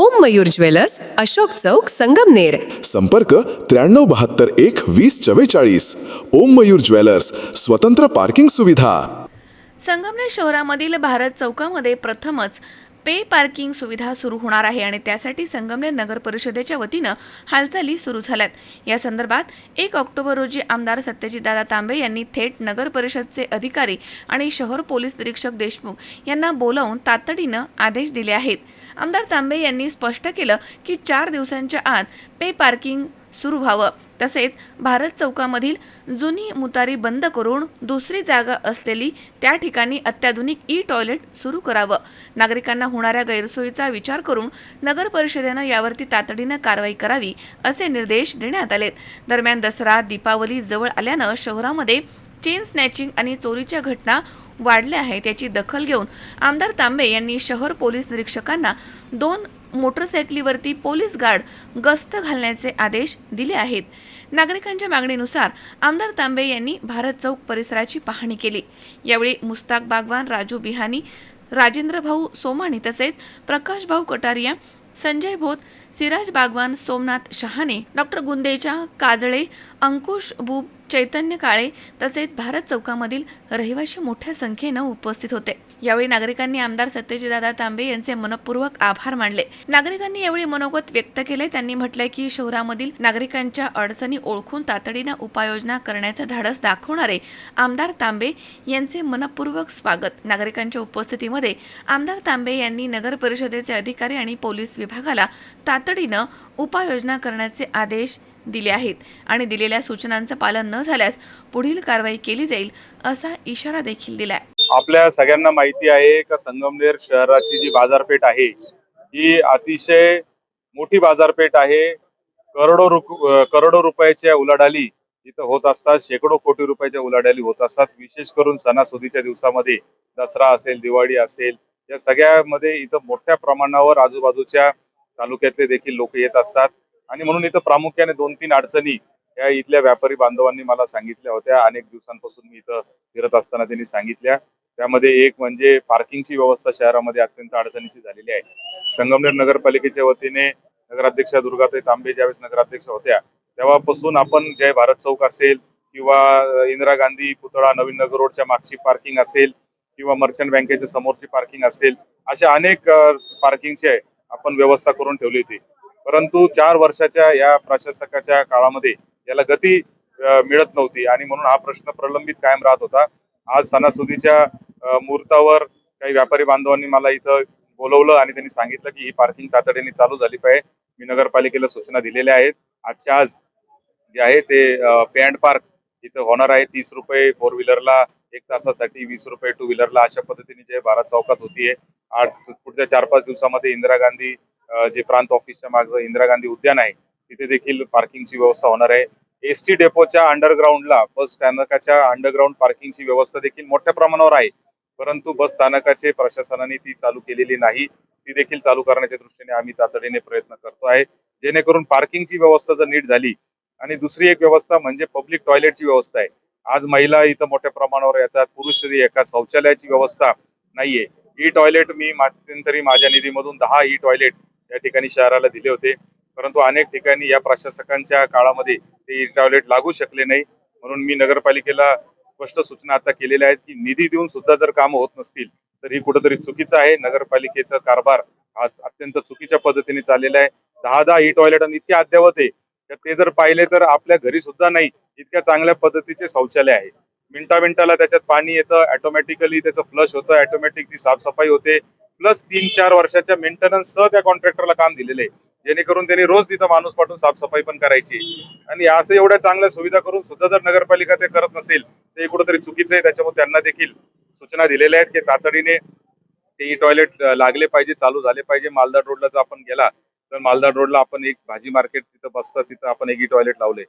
ओम Mayur jewellers Ashok Chowk Sangamner संपर्क त्र्याण्णव बहात्तर एक वीस चव्वेचाळीस. ओम मयूर ज्वेलर्स स्वतंत्र पार्किंग सुविधा. संगमनेर शहरामधील भारत चौकामध्ये प्रथमच पे पार्किंग सुविधा सुरू होणार आहे आणि त्यासाठी संगमनेर नगर परिषदेच्या वतीनं हालचाली सुरू झाल्यात. या संदर्भात एक ऑक्टोबर रोजी आमदार सत्यजितदादा तांबे यांनी थेट नगर परिषदचे अधिकारी आणि शहर पोलीस निरीक्षक देशमुख यांना बोलावून तातडीनं आदेश दिले आहेत. आमदार तांबे यांनी स्पष्ट केलं की चार दिवसांच्या आत पे पार्किंग सुरू व्हावं. तसेच भारत चौकामधील जुनी मुतारी बंद करून दुसरी जागा असलेली त्या ठिकाणी अत्याधुनिक ई टॉयलेट सुरू करावं. नागरिकांना होणाऱ्या गैरसोयीचा विचार करून नगर परिषदेनं यावरती तातडीनं कारवाई करावी असे निर्देश देण्यात आलेत. दरम्यान दसरा दीपावली जवळ आल्यानं शहरामध्ये चेन स्नॅचिंग आणि चोरीच्या घटना वाढल्या आहेत याची दखल घेऊन आमदार तांबे यांनी शहर पोलीस निरीक्षकांना दोन मोटरसायकलीवरती पोलीस गार्ड गस्त घालण्याचे आदेश दिले आहेत. नागरिकांच्या मागणीनुसार आमदार तांबे यांनी भारत चौक परिसराची पाहणी केली. यावेळी मुस्ताक बागवान राजू बिहानी राजेंद्र भाऊ सोमाणी तसेच प्रकाश भाऊ कटारिया संजय भोत सिराज बागवान सोमनाथ शहाणे डॉक्टर गुंदेजा काजळे अंकुश बुब चैतन्य काळे तसेच भारत चौकामधील रहिवाशी मोठ्या संख्येनं उपस्थित होते. यावेळी नागरिकांनी आमदार सत्यजितदादा तांबे यांचे मनपूर्वक आभार मानले. नागरिकांनी यावेळी मनोगत व्यक्त केले त्यांनी म्हटले की शहरामधील नागरिकांच्या अडचणी ओळखून तातडीनं उपाययोजना करण्याचं धाडस दाखवणारे आमदार तांबे यांचे मनपूर्वक स्वागत. नागरिकांच्या उपस्थितीमध्ये आमदार तांबे यांनी नगर परिषदेचे अधिकारी आणि पोलीस विभागाला तातडीनं उपाययोजना करण्याचे आदेश दिले आहेत. आणि दिलेल्या सूचनांचं पालन न झाल्यास पुढील कारवाई केली जाईल असा इशारा देखील दिलाय. आपल्या सगळ्यांना माहिती आहे का संगमनेर शहराची जी बाजारपेठ आहे ही अतिशय मोठी बाजारपेठ आहे. करोडो रुप करोडो रुपयाच्या उलाढाली इथं होत असतात शेकडो कोटी रुपयाच्या उलाढाली होत असतात. विशेष करून सणासुदीच्या दिवसामध्ये दसरा असेल दिवाळी असेल या सगळ्यामध्ये इथं मोठ्या प्रमाणावर आजूबाजूच्या तालुक्यातले देखील लोक येत असतात. आणि म्हणून इथं प्रामुख्याने दोन तीन अडचणी या इथल्या व्यापारी बांधवांनी मला सांगितल्या होत्या. अनेक दिवसांपासून मी इथं फिरत असताना त्यांनी सांगितल्या. त्यामध्ये एक म्हणजे पार्किंगची व्यवस्था शहरामध्ये अत्यंत अडचणीची झालेली आहे. संगमनेर नगरपालिकेच्या वतीने नगराध्यक्षा दुर्गाताई तांबे ज्यावेळेस नगराध्यक्ष होत्या तेव्हापासून आपण जय भारत चौक असेल किंवा इंदिरा गांधी पुतळा नवीन नगर रोडच्या मागची पार्किंग असेल किंवा मर्चंट बँकेच्या समोरची पार्किंग असेल अशा अनेक पार्किंगचे आहे. आपण व्यवस्था करून ठेवली होती. परंतु चार वर्षाच्या या प्रशासकाच्या काळामध्ये याला गती मिळत नव्हती आणि म्हणून हा प्रश्न प्रलंबित कायम राहत होता. आज सणासुदीच्या मुहूर्तावर काही व्यापारी बांधवांनी मला इथं बोलवलं आणि त्यांनी सांगितलं की ही पार्किंग तातडीने चालू झाली पाहिजे. मी नगरपालिकेला सूचना दिलेल्या आहेत. आजच्या आज जे आहे ते पे अँड पार्क इथं होणार आहे. तीस रुपये फोर व्हीलरला एक तासासाठी वीस रुपये टू व्हीलरला अशा पद्धतीने जे भारत चौकात होतीये. आज पुढच्या चार पाच दिवसामध्ये इंदिरा गांधी जे प्रांत ऑफिसच्या मागचं इंदिरा गांधी उद्यान आहे तिथे देखील पार्किंगची व्यवस्था होणार आहे. एस टी डेपोच्या अंडरग्राऊंडला बस स्थानकाच्या अंडरग्राऊंड पार्किंगची व्यवस्था देखील मोठ्या प्रमाणावर आहे. परंतु बस स्थानकाचे प्रशासनाने ती चालू केलेली नाही. ती देखील चालू करण्याच्या दृष्टीने आम्ही तातडीने प्रयत्न करतो आहे. जेणेकरून पार्किंगची व्यवस्था जर नीट झाली आणि दुसरी एक व्यवस्था म्हणजे पब्लिक टॉयलेटची व्यवस्था आहे. आज महिला इथं मोठ्या प्रमाणावर येतात. पुरुष तरी एका शौचालयाची व्यवस्था नाहीये. ई टॉयलेट मी मध्यंतरी माझ्या निधीमधून दहा ई टॉयलेट या ठिकाणी शहराला दिले होते. परंतु अनेक ठिकाणी या प्रशासकांच्या काळामध्ये ते ई टॉयलेट लागू शकले नाही. म्हणून मी नगरपालिकेला स्पष्ट सूचना आता केलेल्या आहेत की निधी देऊन सुद्धा जर कामं होत नसतील तर ही कुठंतरी चुकीचं आहे. नगरपालिकेचा कारभार हा अत्यंत चुकीच्या पद्धतीने चाललेला आहे. दहा दहा ई टॉयलेट आणि इतके अद्यावत आहे. तर ते जर पाहिले तर आपल्या घरी सुद्धा नाही इतक्या चांगल्या पद्धतीचे शौचालय आहे. मिनटा मिनटाला त्याच्यात पाणी येतं ऑटोमॅटिकली त्याचं फ्लश होतं ऑटोमॅटिक ती साफसफाई होते. प्लस तीन चार वर्षाच्या मेंटेनन्स त्या कॉन्ट्रॅक्टरला काम दिलेले जेणेकरून त्यांनी रोज तिथं माणूस पाठवून साफसफाई पण करायची. आणि असं एवढ्या चांगल्या सुविधा करून सुद्धा जर नगरपालिका ते करत नसेल ते कुठंतरी चुकीचं आहे त्याच्यामुळे त्यांना देखील सूचना दिलेल्या आहेत की तातडीने ते टॉयलेट लागले पाहिजे चालू झाले पाहिजे मालदाड रोडला जर आपण गेला तर मालदाड रोडला आपण एक भाजी मार्केट तिथं बसतं तिथं आपण एक ई टॉयलेट लावले.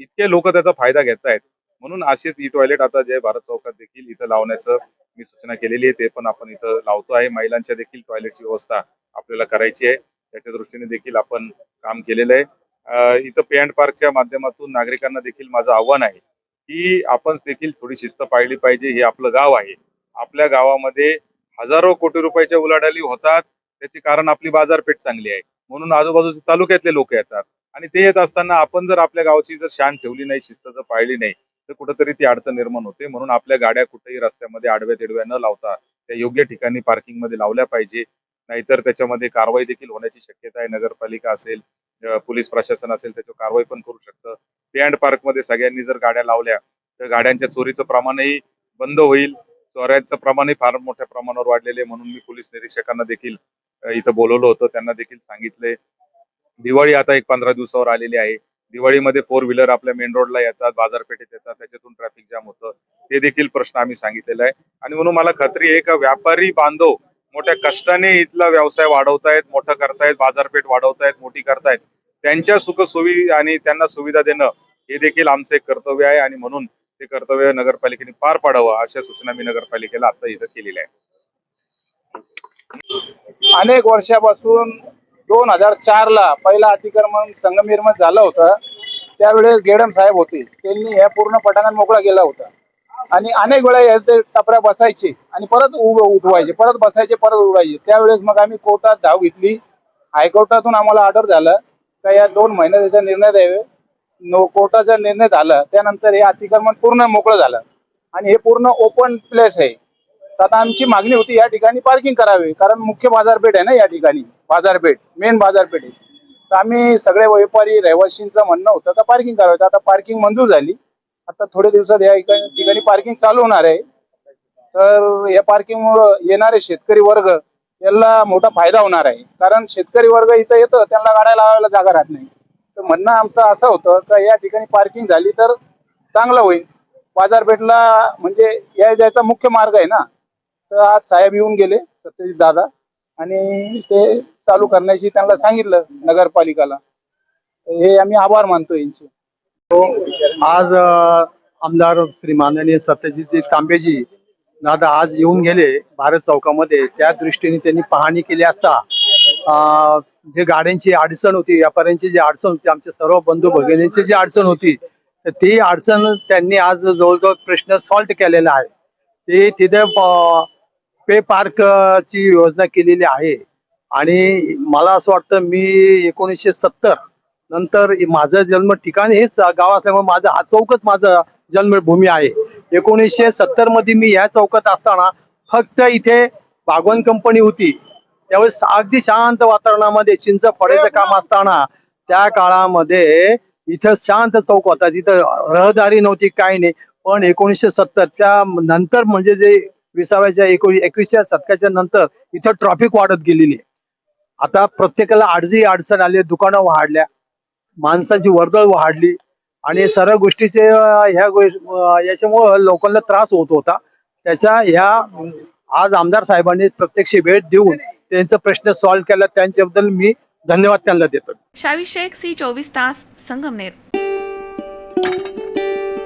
इतके लोक त्याचा फायदा घेत आहेत म्हणून असेच ई टॉयलेट आता जय भारत चौकात देखील इथं लावण्याचं मी सूचना केलेली आहे ते पण आपण इथं लावतो आहे. महिलांच्या देखील टॉयलेटची व्यवस्था आपल्याला करायची आहे. त्याच्या दृष्टीने देखील आपण काम केलेलं आहे. इथं पे अँड पार्कच्या माध्यमातून नागरिकांना देखील माझं आव्हान आहे की आपण देखील थोडी शिस्त पाळली पाहिजे. हे आपलं गाव आहे. आपल्या गावामध्ये हजारो कोटी रुपयाच्या उलाढाली होतात. त्याचे कारण आपली बाजारपेठ चांगली आहे. म्हणून आजूबाजूच्या तालुक्यातले लोक येतात. आणि ते येत असताना आपण जर आपल्या गावची जर शान ठेवली नाही शिस्त जर पाळली नाही तर कुठंतरी ती अडचण निर्माण होते. म्हणून आपल्या गाड्या कुठेही रस्त्यामध्ये आडव्या तिडव्या न लावता त्या योग्य ठिकाणी पार्किंगमध्ये लावल्या पाहिजे. नाहीतर त्याच्यामध्ये कारवाई देखील होण्याची शक्यता आहे. नगरपालिका असेल पोलीस प्रशासन असेल त्याच्यावर कारवाई पण करू शकतं. पे अँड पार्कमध्ये सगळ्यांनी जर गाड्या लावल्या तर गाड्यांच्या चोरीचं प्रमाणही बंद होईल. चोऱ्यांचं प्रमाणही फार मोठ्या प्रमाणावर वाढलेले आहे. म्हणून मी पोलीस निरीक्षकांना देखील इथं बोलवलं होतं. त्यांना देखील सांगितले दिवाळी आता एक पंधरा दिवसावर आलेली आहे. दिवाळीमध्ये फोर व्हीलर आपल्या मेन रोडला येतात बाजारपेठेत येतात त्याच्यातून ट्रॅफिक जाम होतं. ते देखील प्रश्न आम्ही सांगितलेला आहे. आणि म्हणून मला खात्री आहे का व्यापारी बांधव मोठ्या कष्टाने इथला व्यवसाय वाढवतायत मोठं करतायत बाजारपेठ वाढवतायत मोठी करतायत त्यांच्या सुखसोयी आणि त्यांना सुविधा देणं हे देखील आमचं एक कर्तव्य आहे. आणि म्हणून ते कर्तव्य नगरपालिकेने पार पाडावं अशा सूचना मी नगरपालिकेला आता इथं केलेल्या आहेत. अनेक वर्षापासून दोन हजार चार ला पहिला अतिक्रमण संगमेरमध्ये झालं होतं. त्यावेळेस गेडम साहेब होते. त्यांनी हे पूर्ण पटांगण मोकळा केला होता. आणि अनेक वेळा याचे टपऱ्या बसायचे आणि परत उभ उठवायचे परत बसायचे परत उडवायचे त्यावेळेस मग आम्ही कोर्टात धाव घेतली. हायकोर्टातून आम्हाला ऑर्डर झालं का या दोन महिन्यात याचा निर्णय द्यावे. नो कोर्टाचा निर्णय झाला. त्यानंतर हे अतिक्रमण पूर्ण मोकळं झालं. आणि हे पूर्ण ओपन प्लेस आहे. तर आता आमची मागणी होती या ठिकाणी पार्किंग करावे. कारण मुख्य बाजारपेठ आहे ना या ठिकाणी. बाजारपेठ मेन बाजारपेठ आहे. तर आम्ही सगळे व्यापारी रहिवासींचं म्हणणं होतं आता पार्किंग करावे. तर आता पार्किंग मंजूर झाली. आता थोड्या दिवसात या ठिकाणी ठिकाणी पार्किंग चालू होणार आहे. तर या पार्किंगमुळं येणारे शेतकरी वर्ग यांना मोठा फायदा होणार आहे. कारण शेतकरी वर्ग इथं येतं त्यांना गाड्या लावायला जागा राहत नाही. तर म्हणणं आमचं असं होतं का या ठिकाणी पार्किंग झाली तर चांगलं होईल. बाजारपेठला म्हणजे या जायचा मुख्य मार्ग आहे ना तर आज साहेब येऊन गेले सत्यजित दादा. आणि ते चालू करण्याची त्यांना सांगितलं नगरपालिकाला. हे आम्ही आभार मानतो यांचे. हो, आज आमदार श्री माननीय सत्यजित तांबेजी दादा आज येऊन गेले भारत चौकामध्ये. त्या दृष्टीने त्यांनी पाहणी केली असता जे गाड्यांची अडचण होती व्यापाऱ्यांची जी अडचण होती आमच्या सर्व बंधू भगिनींची जी अडचण होती तर ती अडचण त्यांनी आज जवळजवळ प्रश्न सॉल्ट केलेला आहे. ते तिथे पे पार्क ची योजना केलेली आहे. आणि मला असं वाटतं मी एकोणीसशे सत्तर नंतर माझं जन्म ठिकाण हेच गाव असल्यामुळे माझा हा चौकच माझा जन्मभूमी आहे. एकोणीसशे सत्तरमध्ये मी या चौकात असताना फक्त इथे बागवान कंपनी होती. त्यावेळेस अगदी शांत वातावरणामध्ये चिंच फळायचं काम असताना त्या काळामध्ये इथं शांत चौक होता. तिथं रहदारी नव्हती काही नाही. पण एकोणीसशे सत्तरच्या नंतर म्हणजे जे विसाव्याच्या एको शतकाच्या नंतर इथं ट्रॉफिक वाढत गेलेली आहे. आता प्रत्येकाला आडजी अडचण आली दुकानं वाढल्या माणसाची वर्दळ वाढली आणि सर्व गोष्टीचे ह्या याच्यामुळं लोकांना त्रास होत होता. त्याच्या ह्या आज आमदार साहेबांनी प्रत्यक्ष भेट देऊन त्यांचा प्रश्न सॉल्व्ह केला. त्यांच्याबद्दल मी धन्यवाद त्यांना देतो. शावी शेख सी चोवीस तास संगमनेर.